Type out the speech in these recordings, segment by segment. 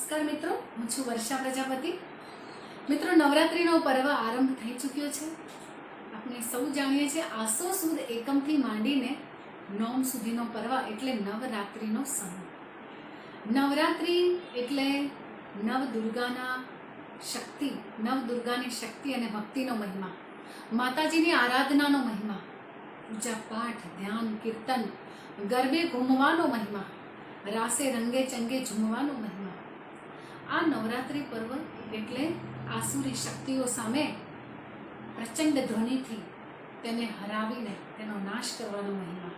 નમસ્કાર મિત્રો, હું છું વર્ષા પ્રજાપતિ. મિત્રો, નવરાત્રિનો પર્વ આરંભ થઈ ચૂક્યો છે. આપણે સૌ જાણીએ છીએ આસો સુદ એકમથી માંડીને નોમ સુધીનો પર્વ એટલે નવરાત્રિનો સમય. નવરાત્રિ એટલે નવ દુર્ગાના શક્તિ, નવ દુર્ગાની શક્તિ અને ભક્તિનો મહિમા, માતાજીની આરાધનાનો મહિમા, પૂજા પાઠ, ધ્યાન, કીર્તન, ગરબે ઘૂમવાનો મહિમા, રાસે રંગે ચંગે ઝૂમવાનો મહિમા. આ નવરાત્રિ પર્વ એટલે આસુરી શક્તિઓ સામે પ્રચંડ ધ્વનિથી તેને હરાવીને તેનો નાશ કરવાનો મહિમા.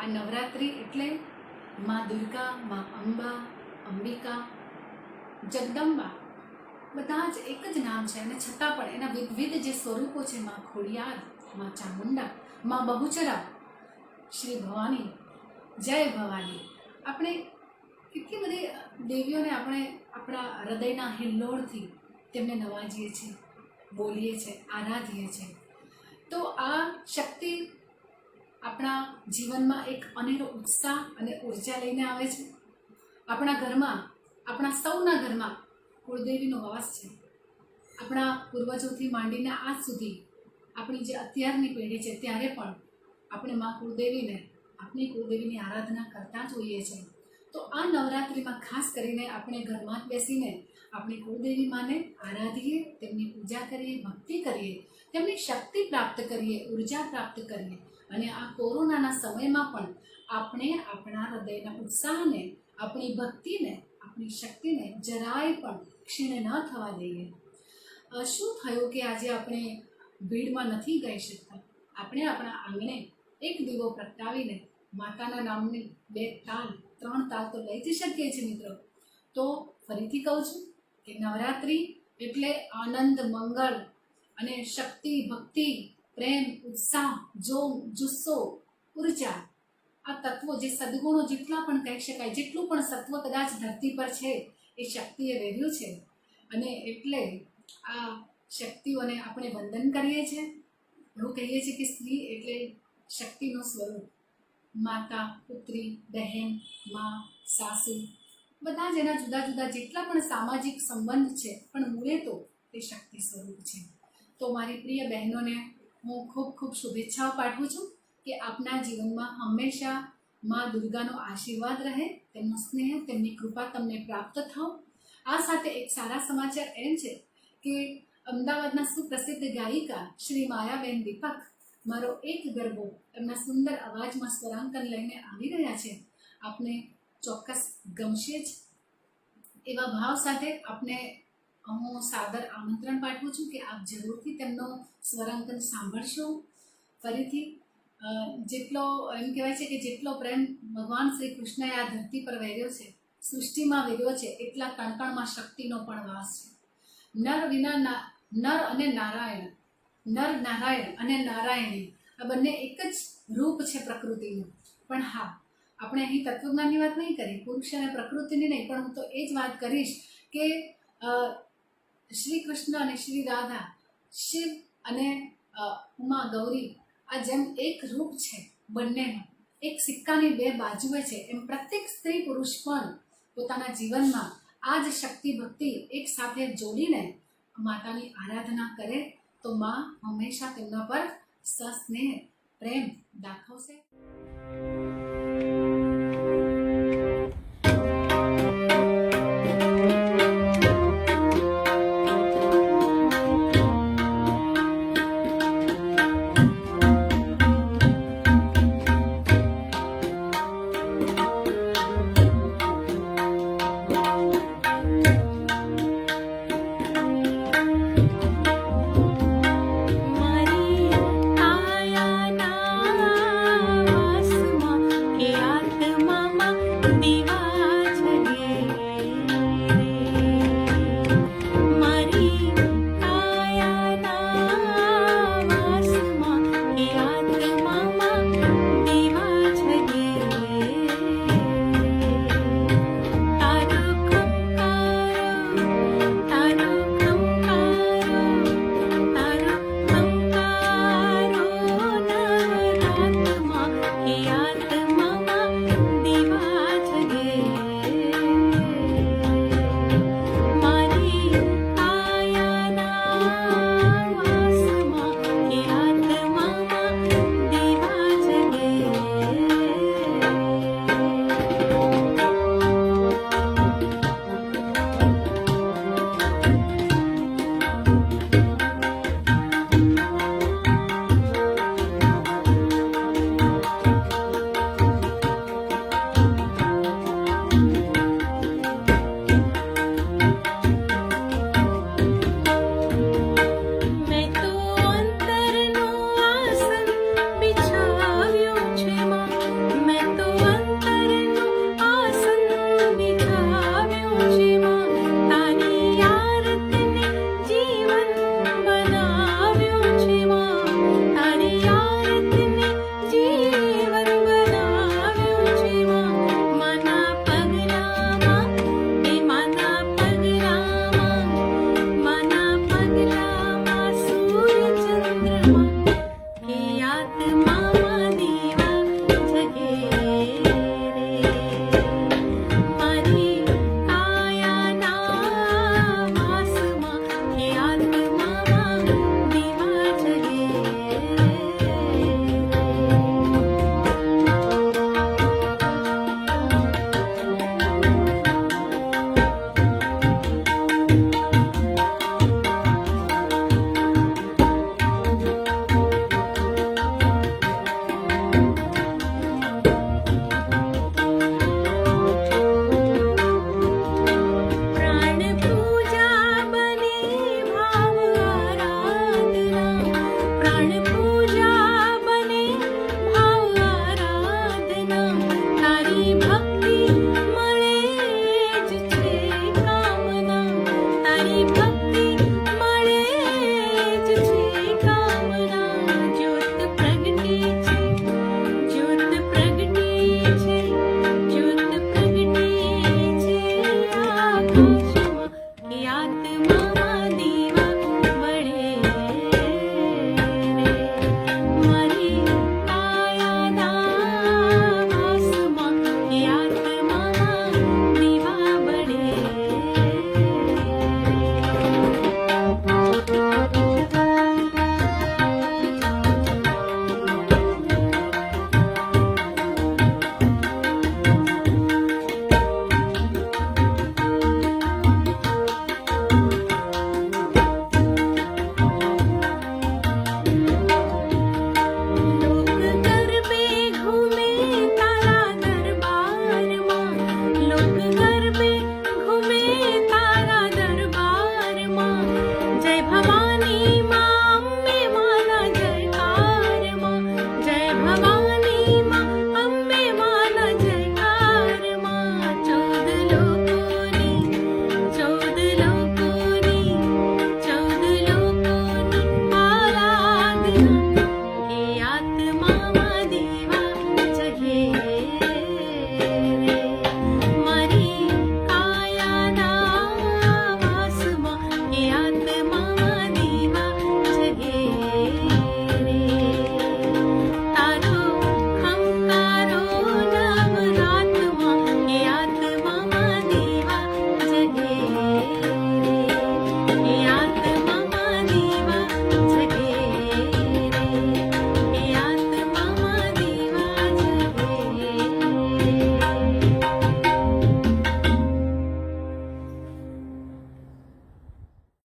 આ નવરાત્રિ એટલે મા દુર્ગા, મા અંબા, અંબિકા, જગદંબા, બધા જ એક જ નામ છે અને છતાં પણ એના વિવિધ જે સ્વરૂપો છે, મા ખોડિયાર, મા ચામુંડા, મા બહુચરા, શ્રી ભવાની, જય ભવાની. આપણે કેટલી બધી દેવીઓને આપણે આપણા હૃદયના હિલ્લોળથી તેમને નવાજીએ છીએ, બોલીએ છીએ, આરાધીએ છીએ. તો આ શક્તિ આપણા જીવનમાં એક અનેરો ઉત્સાહ અને ઊર્જા લઈને આવે છે. આપણા ઘરમાં, આપણા સૌના ઘરમાં કુળદેવીનો વાસ છે. આપણા પૂર્વજોથી માંડીને આજ સુધી આપણી જે અત્યારની પેઢી છે, ત્યારે પણ આપણે મા કુળદેવીને આપણી કુળદેવીની આરાધના કરતા જ હોઈએ છીએ. તો આ નવરાત્રિમાં ખાસ કરીને આપણે ઘરમાં જ બેસીને આપણે કુળદેવી માને આરાધીએ, તેમની પૂજા કરીએ, ભક્તિ કરીએ, તેમની શક્તિ પ્રાપ્ત કરીએ, ઊર્જા પ્રાપ્ત કરીએ. અને આ કોરોનાના સમયમાં પણ આપણે આપણા હૃદયના ઉત્સાહને, આપણી ભક્તિને, આપણી શક્તિને જરાય પણ ક્ષીણ ન થવા દઈએ. શું થયું કે આજે આપણે ભીડમાં નથી ગઈ શકતા? આપણે આપણા આંગણે એક દીવો પ્રગટાવીને માતાના નામની બે તાલ ત્રણ તાલ તો લઈ જ શકીએ છીએ મિત્રો. તો ફરીથી કહું છું કે નવરાત્રિ એટલે આનંદ, મંગળ અને શક્તિ, ભક્તિ, પ્રેમ, ઉત્સાહ, જોમ, જુસ્સો, ઊર્જા. આ તત્વો જે સદગુણો જેટલા પણ કહી શકાય, જેટલું પણ સત્વ કદાચ ધરતી પર છે, એ શક્તિએ વહેર્યું છે. અને એટલે આ શક્તિઓને આપણે વંદન કરીએ છીએ. એવું કહીએ છીએ કે સ્ત્રી એટલે શક્તિનું સ્વરૂપ. માતા, પુત્રી, બહેન, મા, સાસુ, બધા જ એના જુદા જુદા જેટલા પણ સામાજિક સંબંધ છે, પણ મૂળે તો તે શક્તિ સ્વરૂપ છે. તો મારી પ્રિય બહેનોને, હું ખૂબ ખૂબ શુભેચ્છાઓ પાઠવું છું કે આપના જીવનમાં હંમેશા મા દુર્ગાનો આશીર્વાદ રહે, તેમનો સ્નેહ, તેમની કૃપા તમને પ્રાપ્ત થાવ આ સાથે એક સારા સમાચાર એમ છે કે અમદાવાદના સુપ્રસિદ્ધ ગાયિકા શ્રી માયાબેન દીપક મારો એક ગરબો એમના સુંદર અવાજમાં સ્વરાંકન લઈને આવી રહ્યા છે. આપને ચોક્કસ ગમશે જ. એવા ભાવ સાથે આપને હું સાદર આમંત્રણ પાઠવું છું કે આપ જરૂરથી તેમનો સ્વરાંકન સાંભળશો. ફરીથી જેટલો, એમ કહેવાય છે કે જેટલો પ્રેમ ભગવાન શ્રી કૃષ્ણએ આ ધરતી પર વહેર્યો છે, સૃષ્ટિમાં વેર્યો છે, એટલા કણકણમાં શક્તિનો પણ વાસ છે. નર વિના નર અને નારાયણ નર નારાયણ અને નારાયણી. આ બંને એક જ રૂપ છે પ્રકૃતિનું. પણ હા, આપણે અહીં તત્વજ્ઞાનની વાત નહીં કરી, પુરુષ અને પ્રકૃતિની નહીં, પણ હું તો એ જ વાત કરીશ કે શ્રી કૃષ્ણ અને શ્રી રાધા, શિવ અને ઉમા ગૌરી આ જેમ એક રૂપ છે બંનેનું. એક સિક્કાની બે બાજુએ છે. એમ પ્રત્યેક સ્ત્રી પુરુષ પણ પોતાના જીવનમાં આ જ શક્તિ ભક્તિ એક સાથે જોડીને માતાની આરાધના કરે તો માં હંમેશા તેમના પર સસ્નેહ પ્રેમ દાખવશે.